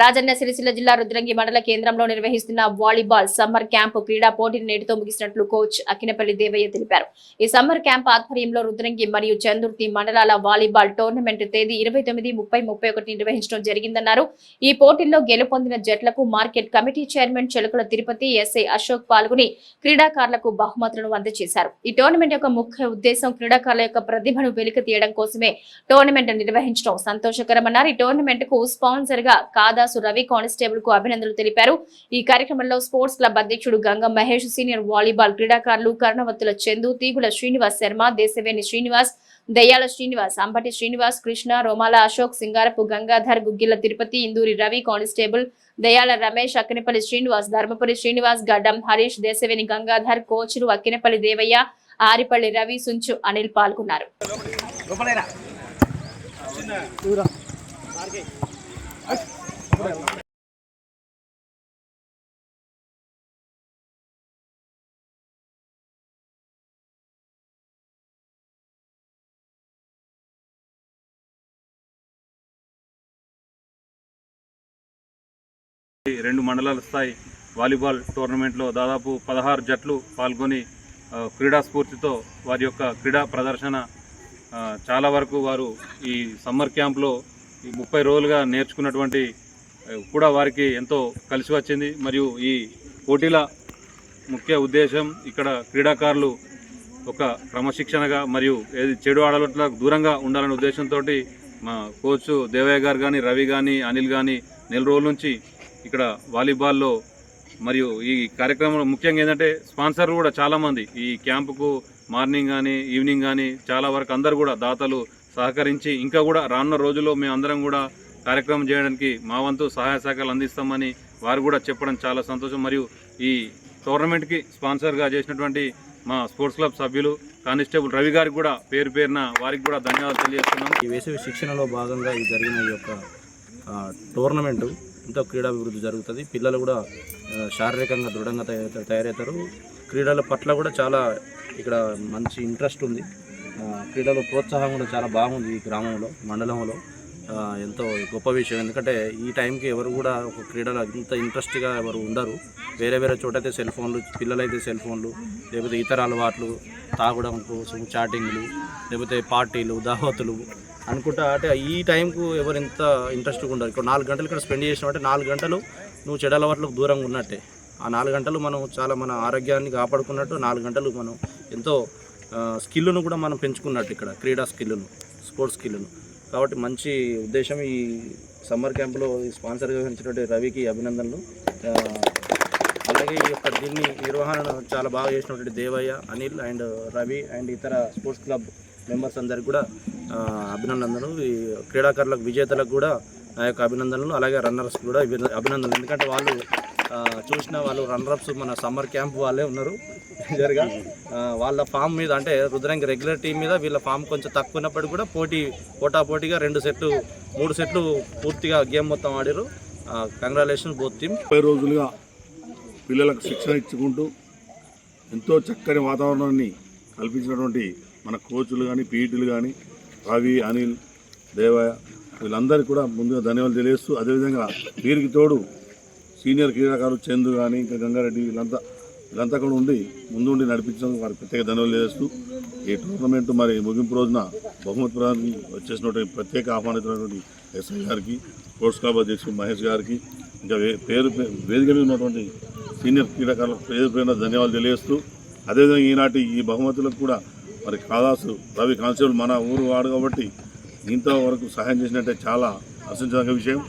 రాజన్న సిరిసిల్ల జిల్లా రుద్రంగి మండల కేంద్రంలో నిర్వహిస్తున్న వాలీబాల్ సమ్మర్ క్యాంపు క్రీడా పోటీని నేటితో ముగిసినట్లు కోచ్ అకినపల్లి దేవయ్య తెలిపారు. ఈ సమ్మర్ క్యాంప్ ఆధ్వర్యంలో రుద్రంగి మరియు చందుర్తి మండలాల వాలీబాల్ టోర్నమెంట్ తేదీ ఇరవై తొమ్మిది ముప్పై ముప్పై ఒకటి నిర్వహించడం జరిగిందన్నారు. ఈ పోటీల్లో గెలుపొందిన జట్లకు market committee chairman Chelukala Tirupati SI Ashok పాల్గొని క్రీడాకారులకు బహుమతులను అందజేశారు. ఈ టోర్నమెంట్ యొక్క ముఖ్య ఉద్దేశం క్రీడాకారుల యొక్క ప్రతిభను వెలికి తీయడం కోసమే టోర్నమెంట్ నిర్వహించడం సంతోషకరమన్నారు. ఈ టోర్నమెంట్కు స్పాన్సర్గా కాదాసు రవి కానిస్టేబుల్కు అభినందనలు తెలిపారు. ఈ కార్యక్రమంలో స్పోర్ట్స్ క్లబ్ అధ్యక్షుడు గంగం మహేష్ సీనియర్ వాలీబాల్ క్రీడాకారులు కర్ణవత్తుల చందు తీగుల శ్రీనివాస్ శర్మ దేశవేణి శ్రీనివాస్ దయ్యాల శ్రీనివాస్ అంబటి శ్రీనివాస్ కృష్ణ రోమాల అశోక్ సింగారపు గంగాధర్ గుగ్గిల తిరుపతి ఇందూరి రవి కానిస్టేబుల్ దయాల రమేష్ అక్కినపల్లి శ్రీనివాస్ ధర్మపురి శ్రీనివాస్ గడ్డం హరీష్ దేశవేణి గంగాధర్ కోచులు అక్కినపల్లి దేవయ్య ఆరిపల్లి రవి సుంచు అనిల్ పాల్గొన్నారు. రెండు మండలాల స్థాయి వాలీబాల్ టోర్నమెంట్లో దాదాపు పదహారు జట్లు పాల్గొని క్రీడా స్ఫూర్తితో వారి యొక్క క్రీడా ప్రదర్శన చాలా వరకు వారు ఈ సమ్మర్ క్యాంప్లో ఈ ముప్పై రోజులుగా నేర్చుకున్నటువంటి కూడా వారికి ఎంతో కలిసి వచ్చింది. మరియు ఈ పోటీల ముఖ్య ఉద్దేశం ఇక్కడ క్రీడాకారులు ఒక క్రమశిక్షణగా మరియు ఏది చెడు ఆడలకు దూరంగా ఉండాలనే ఉద్దేశంతో మా కోచ్ దేవయ్య గారు కానీ రవి కానీ అనిల్ కానీ నెల రోజుల నుంచి ఇక్కడ వాలీబాల్లో మరియు ఈ కార్యక్రమంలో ముఖ్యంగా ఏంటంటే స్పాన్సర్ కూడా చాలామంది. ఈ క్యాంపుకు మార్నింగ్ కానీ ఈవినింగ్ కానీ చాలా వరకు అందరు కూడా దాతలు సహకరించి ఇంకా కూడా రానున్న రోజుల్లో మేము అందరం కూడా కార్యక్రమం చేయడానికి మా వంతు సహాయ సహకారాలు అందిస్తామని వారు కూడా చెప్పడం చాలా సంతోషం. మరియు ఈ టోర్నమెంట్కి స్పాన్సర్గా చేసినటువంటి మా స్పోర్ట్స్ క్లబ్ సభ్యులు కానిస్టేబుల్ రవి గారికి కూడా పేరు పేరున వారికి కూడా ధన్యవాదాలు తెలియజేస్తున్నాం. ఈ వేసవి శిక్షణలో భాగంగా ఈ జరిగిన ఈ యొక్క టోర్నమెంటు ఎంతో క్రీడాభివృద్ధి జరుగుతుంది. పిల్లలు కూడా శారీరకంగా దృఢంగా తయారు తయారవుతారు. క్రీడల పట్ల కూడా చాలా ఇక్కడ మంచి ఇంట్రెస్ట్ ఉంది. క్రీడలు ప్రోత్సాహం కూడా చాలా బాగుంది ఈ గ్రామంలో మండలంలో. ఎంతో గొప్ప విషయం. ఎందుకంటే ఈ టైంకి ఎవరు కూడా ఒక క్రీడలో ఇంత ఇంట్రెస్ట్గా ఎవరు ఉండరు. వేరే వేరే చోట అయితే సెల్ ఫోన్లు పిల్లలైతే సెల్ ఫోన్లు లేకపోతే ఇతర అలవాట్లు తాగడం కోసం చాటింగ్లు లేకపోతే పార్టీలు దావతులు అనుకుంటా అంటే ఈ టైంకు ఎవరు ఎంత ఇంట్రెస్ట్గా ఉండరు. ఇక్కడ నాలుగు గంటలు ఇక్కడ స్పెండ్ చేసినామంటే నాలుగు గంటలు నువ్వు చెడు అలవాట్లకు దూరంగా ఉన్నట్టే. ఆ నాలుగు గంటలు మనం చాలా మన ఆరోగ్యాన్ని కాపాడుకున్నట్టు నాలుగు గంటలు మనం ఎంతో స్కిల్ను కూడా మనం పెంచుకున్నట్టు ఇక్కడ క్రీడా స్కిల్ను స్పోర్ట్స్ స్కిల్ను కాబట్టి మంచి ఉద్దేశం ఈ సమ్మర్ క్యాంప్లో స్పాన్సర్గా వహించినటువంటి రవికి అభినందనలు. అలాగే ఈ యొక్క దీన్ని నిర్వహణ చాలా బాగా చేసినటువంటి దేవయ్య అనిల్ అండ్ రవి అండ్ ఇతర స్పోర్ట్స్ క్లబ్ మెంబర్స్ అందరికి కూడా అభినందనలు. ఈ క్రీడాకారులకు విజేతలకు కూడా ఆ యొక్క అభినందనలు. అలాగే రన్నర్స్ కూడా అభినందనలు. ఎందుకంటే వాళ్ళు చూసిన వాళ్ళు రన్నర్స్ మన సమ్మర్ క్యాంప్ వాళ్ళే ఉన్నారు జరగా వాళ్ళ ఫామ్ మీద అంటే రుద్రంగి రెగ్యులర్ టీం మీద వీళ్ళ ఫామ్ కొంచెం తక్కువ ఉన్నప్పటికీ కూడా పోటీ పోటా పోటీగా రెండు సెట్లు మూడు సెట్లు పూర్తిగా గేమ్ మొత్తం ఆడారు. కంగ్రాచులేషన్ బోత్ టీమ్ ముప్పై రోజులుగా పిల్లలకు శిక్షణ ఇచ్చుకుంటూ ఎంతో చక్కని వాతావరణాన్ని కల్పించినటువంటి మన కోచ్లు కానీ పీఈటీలు కానీ రవి అనిల్ దేవయ్య వీళ్ళందరికీ కూడా ముందుగా ధన్యవాదాలు తెలియజేస్తూ అదేవిధంగా వీరికి తోడు సీనియర్ క్రీడాకారులు చందు కానీ ఇంకా గంగారెడ్డి వీళ్ళంతా వీళ్ళంతా కూడా ఉండి ముందుండి నడిపించడం వారికి ప్రత్యేక ధన్యవాదాలు చేస్తూ ఈ టోర్నమెంట్ మరి ముగింపు రోజున బహుమతి ప్రధానికి వచ్చేసినటువంటి ప్రత్యేక ఆహ్వానితున్నటువంటి ఎస్ఐ గారికి స్పోర్ట్స్ క్లబ్ అధ్యక్షుడు మహేష్ గారికి ఇంకా పేరు వేదిక మీద ఉన్నటువంటి సీనియర్ క్రీడాకారులకు పేరు పేరున ధన్యవాదాలు తెలియజేస్తూ అదేవిధంగా ఈనాటి ఈ బహుమతులకు కూడా మరి కాదాసు రవి కానిస్టేబుల్ మన ఊరు వాడు కాబట్టి ఇంతవరకు సహాయం చేసినట్టే చాలా హర్షించదగ్గ విషయం.